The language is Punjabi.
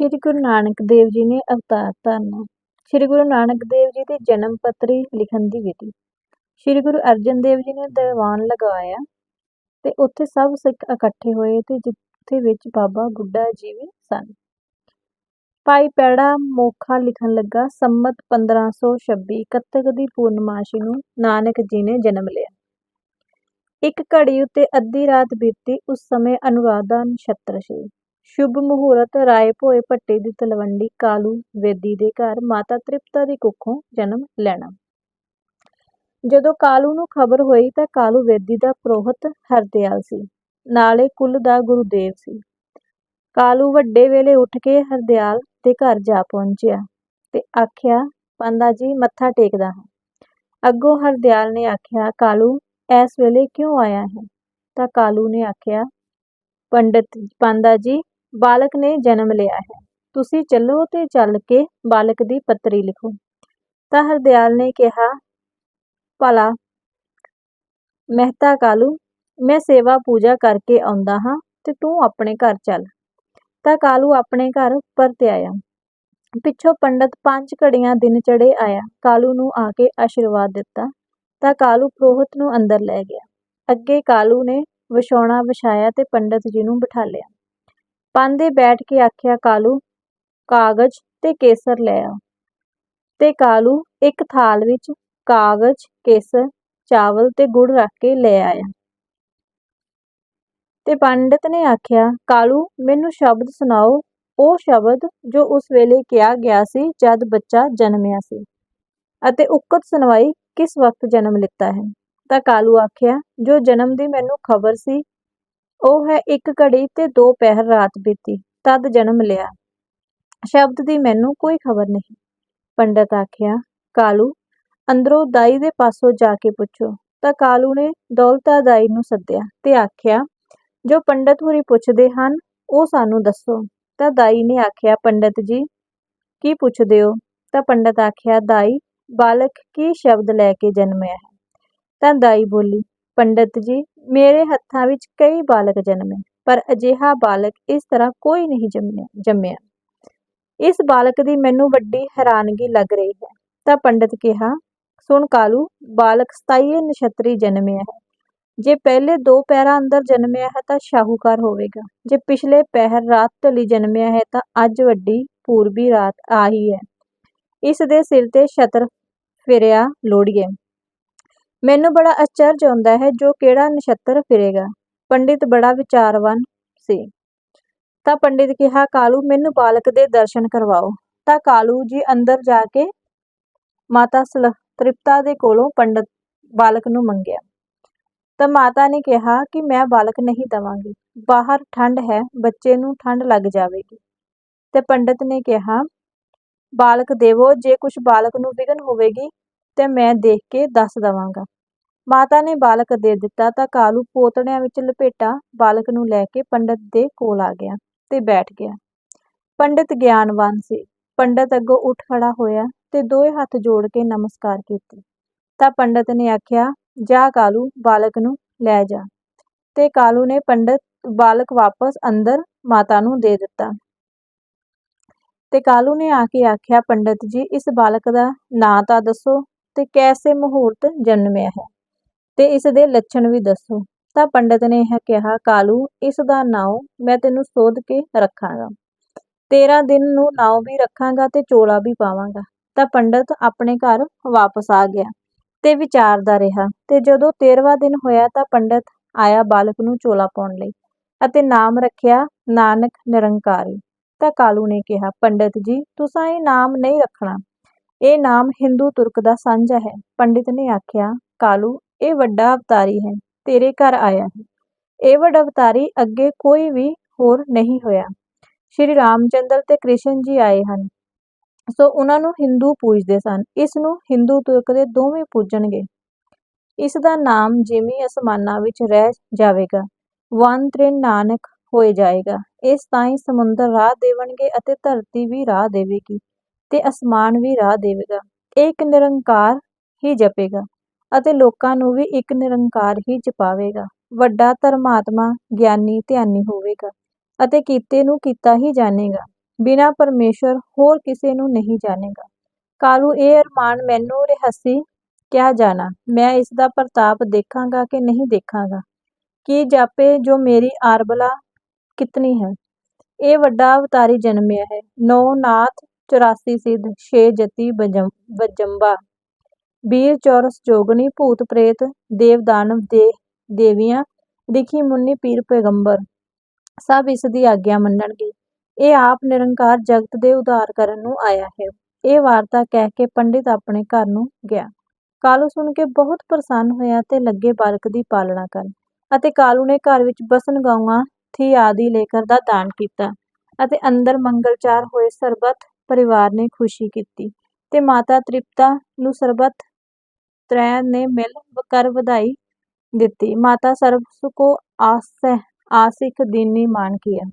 ਸ਼੍ਰੀ ਗੁਰੂ ਨਾਨਕ ਦੇਵ ਜੀ ਨੇ ਅਵਤਾਰ ਧਾਰਨਾ, ਸ਼੍ਰੀ ਗੁਰੂ ਨਾਨਕ ਦੇਵ ਜੀ ਦੀ ਜਨਮ ਪੱਤਰੀ ਲਿਖਣ ਦੀ ਵਿਧੀ। ਸ਼੍ਰੀ ਗੁਰੂ ਅਰਜਨ ਦੇਵ ਜੀ ਨੇ ਦੀਵਾਨ ਲਗਵਾਇਆ ਤੇ ਉੱਥੇ ਸਭ ਸਿੱਖ ਇਕੱਠੇ ਹੋਏ ਤੇ ਜਿੱਥੇ ਵਿੱਚ ਬਾਬਾ ਬੁੱਢਾ ਜੀ ਵੀ ਸਨ। ਭਾਈ ਪੈੜਾ ਮੋਖਾ ਲਿਖਣ ਲੱਗਾ, ਸੰਮਤ 1526 ਕੱਤਕ ਦੀ ਪੂਰਨਮਾਸ਼ੀ ਨੂੰ ਨਾਨਕ ਜੀ ਨੇ ਜਨਮ ਲਿਆ। ਇੱਕ ਘੜੀ ਉੱਤੇ ਅੱਧੀ ਰਾਤ ਬੀਤੀ, ਉਸ ਸਮੇਂ ਅਨੁਰਾਧਾ ਨਛੱਤਰ ਸੀ। ਸ਼ੁਭ ਮੁਹੂਰਤ, ਰਾਏ ਭੋਏ ਭੱਟੇ ਦੀ ਤਲਵੰਡੀ, ਕਾਲੂ ਵੇਦੀ ਦੇ ਘਰ, ਮਾਤਾ ਤ੍ਰਿਪਤਾ ਦੀ ਕੁੱਖੋਂ ਜਨਮ ਲੈਣਾ। ਜਦੋਂ ਕਾਲੂ ਨੂੰ ਖਬਰ ਹੋਈ ਤਾਂ ਕਾਲੂ ਵੇਦੀ ਦਾ ਪ੍ਰੋਹਤ ਹਰਦਿਆਲ ਸੀ, ਨਾਲੇ ਕੁੱਲ ਦਾ ਗੁਰੂਦੇਵ ਸੀ। ਕਾਲੂ ਵੱਡੇ ਵੇਲੇ ਉੱਠ ਕੇ ਹਰਦਿਆਲ ਦੇ ਘਰ ਜਾ ਪਹੁੰਚਿਆ ਤੇ ਆਖਿਆ, ਪੰਦਾ ਜੀ, ਮੱਥਾ ਟੇਕਦਾ ਹਾਂ। ਅੱਗੋਂ ਹਰਦਿਆਲ ਨੇ ਆਖਿਆ, ਕਾਲੂ, ਇਸ ਵੇਲੇ ਕਿਉਂ ਆਇਆ ਹੈ? ਤਾਂ ਕਾਲੂ ਨੇ ਆਖਿਆ, ਪੰਡਤ, ਪੰਦਾ ਜੀ ਬਾਲਕ ਨੇ ਜਨਮ ਲਿਆ ਹੈ। ਤੁਸੀਂ ਚੱਲੋ ਤੇ ਚੱਲ ਕੇ ਬਾਲਕ ਦੀ ਪੱਤਰੀ ਲਿਖੋ। ਤਾਂ ਹਰਦਿਆਲ ਨੇ ਕਿਹਾ, ਭਲਾ, ਮਹਿਤਾ ਕਾਲੂ, ਮੈਂ ਸੇਵਾ ਪੂਜਾ ਕਰਕੇ ਆਉਂਦਾ ਹਾਂ ਤੇ ਤੂੰ ਆਪਣੇ ਘਰ ਚੱਲ। ਤਾਂ ਕਾਲੂ ਆਪਣੇ ਘਰ ਪਰਤ ਆਇਆ। ਪਿੱਛੋਂ ਪੰਡਤ ਪੰਜ ਘੜੀਆਂ ਦਿਨ ਚੜੇ ਆਇਆ। ਕਾਲੂ ਨੂੰ ਆ ਕੇ ਆਸ਼ੀਰਵਾਦ ਦਿੱਤਾ। ਤਾਂ ਕਾਲੂ ਪ੍ਰੋਹਤ ਨੂੰ ਅੰਦਰ ਲੈ ਗਿਆ। ਅੱਗੇ ਕਾਲੂ ਨੇ ਵਿਛਾਉਣਾ ਵਿਛਾਇਆ ਤੇ ਪੰਡਤ ਜੀ ਨੂੰ ਬਿਠਾ ਲਿਆ। ਪਾਂਦੇ ਬੈਠ ਕੇ ਆਖਿਆ, ਕਾਲੂ, ਕਾਗਜ਼ ਤੇ ਕੇਸਰ ਲੈ ਆ। ਤੇ ਕਾਲੂ ਇੱਕ ਥਾਲ ਵਿੱਚ ਕਾਗਜ਼, ਕੇਸਰ, ਚਾਵਲ ਤੇ ਗੁੜ ਰੱਖ ਕੇ ਲੈ ਆਇਆ। ਤੇ ਪੰਡਤ ਨੇ ਆਖਿਆ, ਕਾਲੂ, ਮੈਨੂੰ ਸ਼ਬਦ ਸੁਣਾਓ। ਉਹ ਸ਼ਬਦ ਜੋ ਉਸ ਵੇਲੇ ਕਿਹਾ ਗਿਆ ਸੀ, ਜਦ ਬੱਚਾ ਜਨਮਿਆ ਸੀ। ਅਤੇ ਉਕਤ ਸੁਣਵਾਈ ਕਿਸ ਵਕਤ ਜਨਮ ਲਿੱਤਾ ਹੈ? ਤਾਂ ਕਾਲੂ ਆਖਿਆ, ਜੋ ਜਨਮ ਦੀ ਮੈਨੂੰ ਖਬਰ ਸੀ ਉਹ ਹੈ ਇੱਕ ਘੜੀ ਤੇ ਦੋ ਪਹਿਰ ਰਾਤ ਬੀਤੀ, ਤਦ ਜਨਮ ਲਿਆ। ਸ਼ਬਦ ਦੀ ਮੈਨੂੰ ਕੋਈ ਖਬਰ ਨਹੀਂ। ਪੰਡਤ ਆਖਿਆ, ਕਾਲੂ, ਅੰਦਰੋਂ ਦਾਈ ਦੇ ਪਾਸੋਂ ਜਾ ਕੇ ਪੁੱਛੋ। ਤਾਂ ਕਾਲੂ ਨੇ ਦੌਲਤਾ ਦਾਈ ਨੂੰ ਸੱਦਿਆ ਤੇ ਆਖਿਆ, ਜੋ ਪੰਡਤ ਹੋਰੀ ਪੁੱਛਦੇ ਹਨ, ਉਹ ਸਾਨੂੰ ਦੱਸੋ। ਤਾਂ ਦਾਈ ਨੇ ਆਖਿਆ, ਪੰਡਤ ਜੀ, ਕੀ ਪੁੱਛਦੇ ਹੋ? ਤਾਂ ਪੰਡਤ ਆਖਿਆ, ਦਾਈ, ਬਾਲਕ ਕੀ ਸ਼ਬਦ ਲੈ ਕੇ ਜਨਮਿਆ ਹੈ? ਤਾਂ ਦਾਈ ਬੋਲੀ ਪੰਡਤ ਜੀ, ਮੇਰੇ ਹੱਥਾਂ ਵਿੱਚ ਕਈ ਬਾਲਕ ਜਨਮੇ, ਪਰ ਅਜਿਹਾ ਬਾਲਕ ਇਸ ਤਰ੍ਹਾਂ ਕੋਈ ਨਹੀਂ ਜੰਮਿਆ ਜੰਮਿਆ। ਇਸ ਬਾਲਕ ਦੀ ਮੈਨੂੰ ਵੱਡੀ ਹੈਰਾਨਗੀ ਲੱਗ ਰਹੀ ਹੈ। ਤਾਂ ਪੰਡਤ ਕਿਹਾ, ਸੁਣ ਕਾਲੂ, ਬਾਲਕ 27 ਨਛੱਤਰੀ ਜਨਮਿਆ ਹੈ। ਜੇ ਪਹਿਲੇ ਦੋ ਪੈਰਾਂ ਅੰਦਰ ਜਨਮਿਆ ਹੈ ਤਾਂ ਸ਼ਾਹੂਕਾਰ ਹੋਵੇਗਾ। ਜੇ ਪਿਛਲੇ ਪਹਿਰ ਰਾਤ ਢਲੀ ਜਨਮਿਆ ਹੈ ਤਾਂ ਅੱਜ ਵੱਡੀ ਪੂਰਬੀ ਰਾਤ ਆਹੀ ਹੈ। ਇਸ ਦੇ ਸਿਰ ਤੇ ਛਤਰ ਫਿਰਿਆ ਲੋੜੀਏ ਮੈਨੂੰ ਬੜਾ ਅਚਰਜ ਆਉਂਦਾ ਹੈ ਜੋ ਕਿਹੜਾ ਨਛੱਤਰ ਫਿਰੇਗਾ। ਪੰਡਿਤ ਬੜਾ ਵਿਚਾਰਵਾਨ ਸੀ। ਤਾਂ ਪੰਡਿਤ ਕਿਹਾ, ਕਾਲੂ, ਮੈਨੂੰ ਬਾਲਕ ਦੇ ਦਰਸ਼ਨ ਕਰਵਾਓ। ਤਾਂ ਕਾਲੂ ਜੀ ਅੰਦਰ ਜਾ ਕੇ ਮਾਤਾ ਤ੍ਰਿਪਤਾ ਦੇ ਕੋਲੋਂ ਪੰਡਤ ਬਾਲਕ ਨੂੰ ਮੰਗਿਆ। ਤਾਂ ਮਾਤਾ ਨੇ ਕਿਹਾ ਕਿ ਮੈਂ ਬਾਲਕ ਨਹੀਂ ਦਵਾਂਗੀ। ਬਾਹਰ ਠੰਡ ਹੈ, ਬੱਚੇ ਨੂੰ ਠੰਡ ਲੱਗ ਜਾਵੇਗੀ। ਤੇ ਪੰਡਤ ਨੇ ਕਿਹਾ, ਬਾਲਕ ਦੇਵੋ, ਜੇ ਕੁਝ ਬਾਲਕ ਨੂੰ ਵਿਗਨ ਹੋਵੇਗੀ ਤੇ ਮੈਂ ਦੇਖ ਕੇ ਦੱਸ ਦਵਾਂਗਾ। ਮਾਤਾ ਨੇ ਬਾਲਕ ਦੇ ਦਿੱਤਾ ਤਾਂ ਕਾਲੂ ਪੋਤੜਿਆਂ ਵਿੱਚ ਲਪੇਟਾ ਬਾਲਕ ਨੂੰ ਲੈ ਕੇ ਪੰਡਤ ਦੇ ਕੋਲ ਆ ਗਿਆ ਤੇ ਬੈਠ ਗਿਆ। ਪੰਡਤ ਗਿਆਨਵਾਨ ਸੀ। ਪੰਡਤ ਅੱਗੋਂ ਉੱਠ ਖੜਾ ਹੋਇਆ ਤੇ ਦੋਏ ਹੱਥ ਜੋੜ ਕੇ ਨਮਸਕਾਰ ਕੀਤੀ। ਤਾਂ ਪੰਡਤ ਨੇ ਆਖਿਆ, ਜਾ ਕਾਲੂ, ਬਾਲਕ ਨੂੰ ਲੈ ਜਾ। ਤੇ ਕਾਲੂ ਨੇ ਪੰਡਤ, ਬਾਲਕ ਵਾਪਸ ਅੰਦਰ ਮਾਤਾ ਨੂੰ ਦੇ ਦਿੱਤਾ। ਤੇ ਕਾਲੂ ਨੇ ਆ ਕੇ ਆਖਿਆ, ਪੰਡਤ ਜੀ, ਇਸ ਬਾਲਕ ਦਾ ਨਾਂ ਤਾਂ ਦੱਸੋ। ਤੇ ਕੈਸੇ ਮੁਹੂਰਤ ਜਨਮਿਆ ਹੈ? ਤੇ ਇਸ ਦੇ ਲੱਛਣ ਵੀ ਦੱਸੋ। ਤਾਂ ਪੰਡਤ ਨੇ ਇਹ ਕਿਹਾ, ਕਾਲੂ, ਇਸ ਦਾ ਨਾਮ ਮੈਂ ਤੈਨੂੰ ਸੋਧ ਕੇ ਰੱਖਾਂਗਾ। 13 ਦਿਨ ਨੂੰ ਨਾਮ ਵੀ ਰੱਖਾਂਗਾ ਤੇ ਚੋਲਾ ਵੀ ਪਾਵਾਂਗਾ। ਤਾਂ ਪੰਡਤ ਆਪਣੇ ਘਰ ਵਾਪਸ ਆ ਗਿਆ ਤੇ ਵਿਚਾਰਦਾ ਰਿਹਾ। ਤੇ ਜਦੋਂ 13ਵਾਂ ਦਿਨ ਹੋਇਆ ਤਾਂ ਪੰਡਤ ਆਇਆ ਬਾਲਕ ਨੂੰ ਚੋਲਾ ਪਾਉਣ ਲਈ ਅਤੇ ਨਾਮ ਰੱਖਿਆ ਨਾਨਕ ਨਿਰੰਕਾਰੀ। ਤਾਂ ਕਾਲੂ ਨੇ ਕਿਹਾ, ਪੰਡਤ ਜੀ, ਤੁਸੀਂ ਇਹ ਨਾਮ ਨਹੀਂ ਰੱਖਣਾ। ਇਹ ਨਾਮ ਹਿੰਦੂ ਤੁਰਕ ਦਾ ਸਾਂਝਾ ਹੈ। ਪੰਡਿਤ ਨੇ ਆਖਿਆ, ਕਾਲੂ, ਇਹ ਵੱਡਾ ਅਵਤਾਰੀ ਹੈ, ਤੇਰੇ ਘਰ ਆਇਆ ਹੈ। ਇਹ ਵੱਡਾ ਅਵਤਾਰੀ ਅੱਗੇ ਕੋਈ ਵੀ ਹੋਰ ਨਹੀਂ ਹੋਇਆ। ਸ਼੍ਰੀ ਰਾਮਚੰਦਰ ਤੇ ਕ੍ਰਿਸ਼ਨ ਜੀ ਆਏ ਹਨ। ਸੋ ਉਹਨਾਂ ਨੂੰ ਹਿੰਦੂ ਪੂਜਦੇ ਸਨ। ਇਸ ਨੂੰ ਹਿੰਦੂ ਤੁਰਕ ਦੇ ਦੋਵੇਂ ਪੂਜਣਗੇ। ਇਸ ਦਾ ਨਾਮ ਜਿਵੇਂ ਅਸਮਾਨਾਂ ਵਿੱਚ ਰਹਿ ਜਾਵੇਗਾ, ਵਨ ਤ੍ਰਿਨ ਨਾਨਕ ਹੋਏ ਜਾਏਗਾ। ਇਸ ਤਾਈਂ ਸਮੁੰਦਰ ਰਾਹ ਦੇਵਣਗੇ ਅਤੇ ਧਰਤੀ ਵੀ ਰਾਹ ਦੇਵੇਗੀ। ਤੇ ਅਸਮਾਨ ਵੀ ਰਾਹ ਦੇਵੇਗਾ। ਇਹ ਇੱਕ ਨਿਰੰਕਾਰ ਹੀ ਜਪੇਗਾ ਅਤੇ ਲੋਕਾਂ ਨੂੰ ਵੀ ਇੱਕ ਨਿਰੰਕਾਰ ਹੀ ਜਪਾਵੇਗਾ। ਵੱਡਾ ਧਰਮਾਤਮਾ ਗਿਆਨੀ ਧਿਆਨੀ ਹੋਵੇਗਾ ਅਤੇ ਕੀਤੇ ਨੂੰ ਕੀਤਾ ਹੀ ਜਾਣੇਗਾ। ਬਿਨਾਂ ਪਰਮੇਸ਼ਰ ਹੋਰ ਕਿਸੇ ਨੂੰ ਨਹੀਂ ਜਾਣੇਗਾ। ਕਾਲੂ, ਇਹ ਅਰਮਾਨ ਮੈਨੂੰ ਰਹੱਸੀ ਕਿਹਾ ਜਾਣਾ। ਮੈਂ ਇਸ ਦਾ ਪ੍ਰਤਾਪ ਦੇਖਾਂਗਾ ਕਿ ਨਹੀਂ ਦੇਖਾਂਗਾ? ਕੀ ਜਾਪੇ ਜੋ ਮੇਰੀ ਆਰਬਲਾ ਕਿਤਨੀ ਹੈ? ਇਹ ਵੱਡਾ ਅਵਤਾਰੀ ਜਨਮਿਆ ਹੈ। ਨੌ ਨਾਥ 84 ਸਿੱਧ ਛੇ ਜਤੀ ਬਜੰ, ਬਜੰਬਾ। ਚੌਰਸ ਜੋਗਣੀ ਭੂਤ ਪ੍ਰੇਤ ਦੇਵ ਦਾਨਵ ਦੇ, ਦੇਵੀਆਂ ਰਿਖੀ ਮੁੰਨੀ ਪੀਰ ਪੈਗੰਬਰ। ਸਭ ਇਸ ਦੀ ਆਗਿਆ ਮੰਨਣਗੇ। ਇਹ ਆਪ ਨਿਰੰਕਾਰ ਜਗਤ ਦੇ ਉਧਾਰ ਕਰਨ ਨੂੰ ਆਇਆ ਹੈ। ਇਹ ਵਾਰਤਾ ਕਹਿ ਕੇ ਪੰਡਿਤ ਆਪਣੇ ਘਰ ਨੂੰ ਗਿਆ। ਕਾਲੂ ਸੁਣ ਕੇ ਬਹੁਤ ਪ੍ਰਸੰਨ ਹੋਇਆ ਤੇ ਲੱਗੇ ਬਾਲਕ ਦੀ ਪਾਲਣਾ ਕਰਨ ਅਤੇ ਕਾਲੂ ਨੇ ਘਰ ਵਿੱਚ ਬਸਨ ਗਊਆਂ, ਥੀ ਆਦਿ ਲੇਕਰ ਦਾ ਦਾਨ ਕੀਤਾ ਅਤੇ ਅੰਦਰ ਮੰਗਲਚਾਰ ਹੋਏ ਸਰਬਤ ਪਰਿਵਾਰ ਨੇ ਖੁਸ਼ੀ ਕੀਤੀ ਤੇ ਮਾਤਾ ਤ੍ਰਿਪਤਾ ਨੂੰ ਸਰਬੱਤ ਤ੍ਰੈ ਨੇ ਮਿਲ ਕਰ ਵਧਾਈ ਦਿੱਤੀ। ਮਾਤਾ ਸਰਬ ਸੁਕੋ ਆਸ ਆਸਿਕ ਦੀਨੀ ਮਾਨ ਕੀਆ